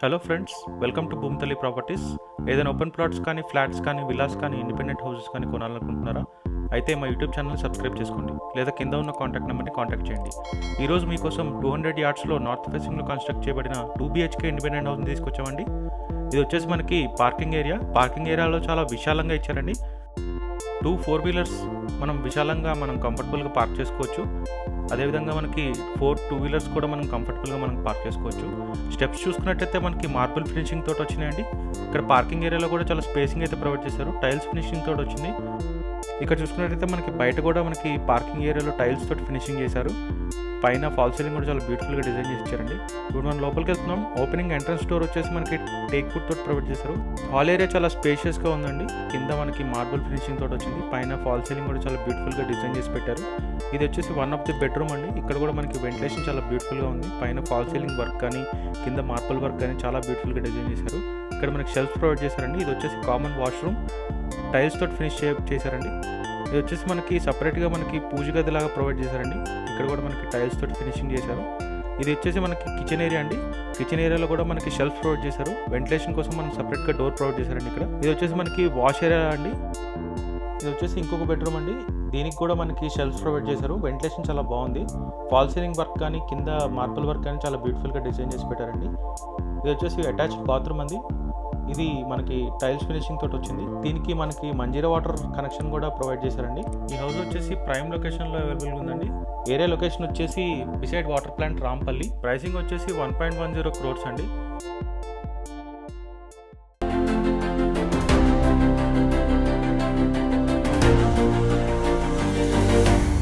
Hello friends welcome to Bhoomithalli properties ఏదైనా open plots కానీ flats కానీ విలాస్ కానీ ఇండిపెండెంట్ హౌసెస్ కానీ కొనాలనుకుంటున్నారా? అయితే మా యూట్యూబ్ ఛానల్ సబ్స్క్రైబ్ చేసుకోండి. లేదా కింద ఉన్న కాంటాక్ట్ నెంబర్ని కాంటాక్ట్ చేయండి. ఈరోజు మీకోసం టూ హండ్రెడ్ యార్డ్స్లో నార్త్ ఫేసింగ్లో కన్స్ట్రక్ట్ చేయబడిన టూ బీహెచ్కే ఇండిపెండెంట్ హౌస్ని తీసుకొచ్చామండి. ఇది వచ్చేసి మనకి పార్కింగ్ ఏరియా పార్కింగ్ ఏరియాలో చాలా విశాలంగా ఇచ్చారండి. టూ ఫోర్ వీలర్స్ మనం విశాలంగా మనం కంఫర్టబుల్గా పార్క్ చేసుకోవచ్చు. అదేవిధంగా మనకి ఫోర్ టూ వీలర్స్ కూడా మనం కంఫర్టబుల్గా మనం పార్క్ చేసుకోవచ్చు. స్టెప్స్ చూసుకున్నట్టయితే మనకి మార్బుల్ ఫినిషింగ్ తోటి వచ్చినాయండి. ఇక్కడ పార్కింగ్ ఏరియాలో కూడా చాలా స్పేసింగ్ అయితే ప్రొవైడ్ చేశారు. టైల్స్ ఫినిషింగ్ తోటి వచ్చింది. ఇక్కడ చూసుకున్నట్టయితే మనకి బయట కూడా మనకి పార్కింగ్ ఏరియాలో టైల్స్ తోటి ఫినిషింగ్ చేశారు. పైన ఫాల్ సీలింగ్ కూడా చాలా బ్యూటిఫుల్గా డిజైన్ చేసి ఇచ్చారండి. ఇప్పుడు మనం లోపలికి వెళ్తున్నాం. ఓపెనింగ్ ఎంట్రన్స్ డోర్ వచ్చేసి మనకి టేక్ వుడ్ తోటి ప్రొవైడ్ చేశారు. హాల్ ఏరియా చాలా స్పేషియస్గా ఉందండి. కింద మనకి మార్బుల్ ఫినిషింగ్ తోటి వచ్చింది. పైన ఫాల్ సీలింగ్ కూడా చాలా బ్యూటిఫుల్గా డిజైన్ చేసి పెట్టారు. ఇది వచ్చేసి వన్ ఆఫ్ ది బెడ్రూమ్ అండి. ఇక్కడ కూడా మనకి వెంటిలేషన్ చాలా బ్యూటిఫుల్గా ఉంది. పైన ఫాల్ సీలింగ్ వర్క్ కానీ కింద మార్బుల్ వర్క్ కానీ చాలా బ్యూటిఫుల్గా డిజైన్ చేశారు. ఇక్కడ మనకి షెల్ఫ్ ప్రొవైడ్ చేశారండి. ఇది వచ్చేసి కామన్ వాష్రూమ్ టైల్స్ తోటి ఫినిష్ చే చేశారండి. ఇది వచ్చేసి మనకి సపరేట్గా మనకి పూజ గది లాగా ప్రొవైడ్ చేశారండి. ఇక్కడ కూడా మనకి టైల్స్ తోటి ఫినిషింగ్ చేశారు. ఇది వచ్చేసి మనకి కిచెన్ ఏరియా అండి. కిచెన్ ఏరియాలో కూడా మనకి షెల్ఫ్ ప్రొవైడ్ చేశారు. వెంటిలేషన్ కోసం మనం సపరేట్గా డోర్ ప్రొవైడ్ చేశారండి ఇక్కడ. ఇది వచ్చేసి మనకి వాష్ ఏరియా అండి. ఇది వచ్చేసి ఇంకొక బెడ్రూమ్ అండి. దీనికి కూడా మనకి షెల్ఫ్ ప్రొవైడ్ చేశారు. వెంటిలేషన్ చాలా బాగుంది. ఫాల్ సీలింగ్ వర్క్ కానీ కింద మార్బుల్ వర్క్ కానీ చాలా బ్యూటిఫుల్గా డిజైన్ చేసి పెట్టారండి. ఇది వచ్చేసి అటాచ్డ్ బాత్రూమ్ అండి. ఇది మనకి టైల్స్ ఫినిషింగ్ తోటి వచ్చింది. దీనికి మనకి మంజీరా వాటర్ కనెక్షన్ కూడా ప్రొవైడ్ చేశారండి. ఈ హౌస్ వచ్చేసి ప్రైమ్ లొకేషన్లో అవైలబుల్గా ఉందండి. ఏరియా లొకేషన్ వచ్చేసి beside water plant Rampally. Pricing వచ్చేసి one point one zero crores అండి.